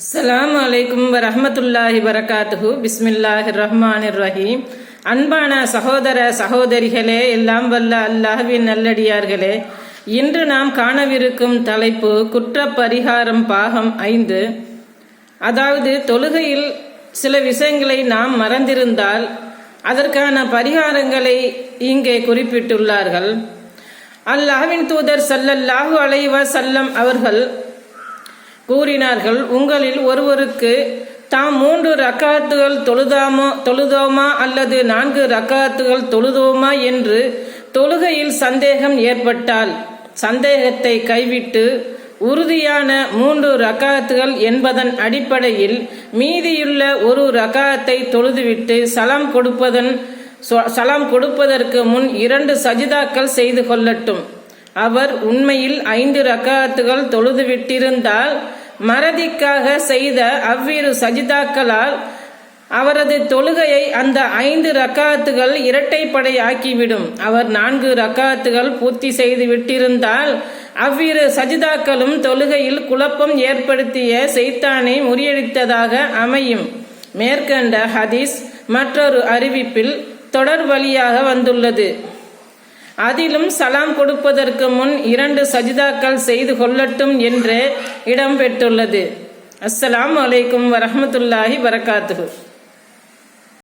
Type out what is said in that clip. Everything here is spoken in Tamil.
அஸ்லாம் வலைக்கும் வரமத்துல்லாஹி வரகாத்துஹு. பிஸ்மில்லாஹி ரஹ்மான் ரஹீம் அன்பான சகோதர சகோதரிகளே எல்லாம் வல்ல அல்லாஹ்வின் நல்லடியார்களே இன்று நாம் காணவிருக்கும் தலைப்பு குற்ற பரிகாரம் பாகம் ஐந்து. அதாவது தொழுகையில் சில விஷயங்களை நாம் மறந்திருந்தால் அதற்கான பரிகாரங்களை இங்கே குறிப்பிட்டுள்ளார்கள். அல்லாஹ்வின் தூதர் சல்லல்லாஹு அலைஹி சல்லம் அவர்கள் கூறினார்கள் உங்களில் ஒருவருக்கு தாம் மூன்று ரக்காத்துகள் தொழுதாமோ தொழுதோமா அல்லது நான்கு ரக்காத்துகள் தொழுதோமா என்று தொழுகையில் சந்தேகம் ஏற்பட்டால் சந்தேகத்தை கைவிட்டு உறுதியான மூன்று ரக்காத்துகள் என்பதன் அடிப்படையில் மீதியுள்ள ஒரு ரக்காத்தை தொழுதுவிட்டு சலாம் கொடுப்பதன் சொ- சலாம் கொடுப்பதற்கு முன் இரண்டு சஜிதாக்கள் செய்து கொள்ளட்டும். அவர் உண்மையில் ஐந்து ரக்காத்துகள் தொழுது விட்டிருந்தால் மறதிக்காக செய்த அவ்விரு சஜிதாக்களால் அவரது தொழுகையை அந்த ஐந்து ரக்காத்துகள் இரட்டைப்படை ஆக்கிவிடும் அவர் நான்கு ரக்காத்துகள் பூர்த்தி செய்து விட்டிருந்தால் அவ்விரு சஜிதாக்களும் தொழுகையில் குழப்பம் ஏற்படுத்திய செய்தானை முறியடித்ததாக அமையும். மேற்கண்ட ஹதீஸ் மற்றொரு அறிவிப்பில் தொடர் வழியாக வந்துள்ளது. அதிலும் சலாம் கொடுப்பதற்கு முன் இரண்டு சஜிதாக்கள் செய்து கொள்ளட்டும் என்று இடம்பெற்றுள்ளது. அஸ்ஸலாம் அலைக்கும் வரமத்துல்லாஹி வரகாத்துஹு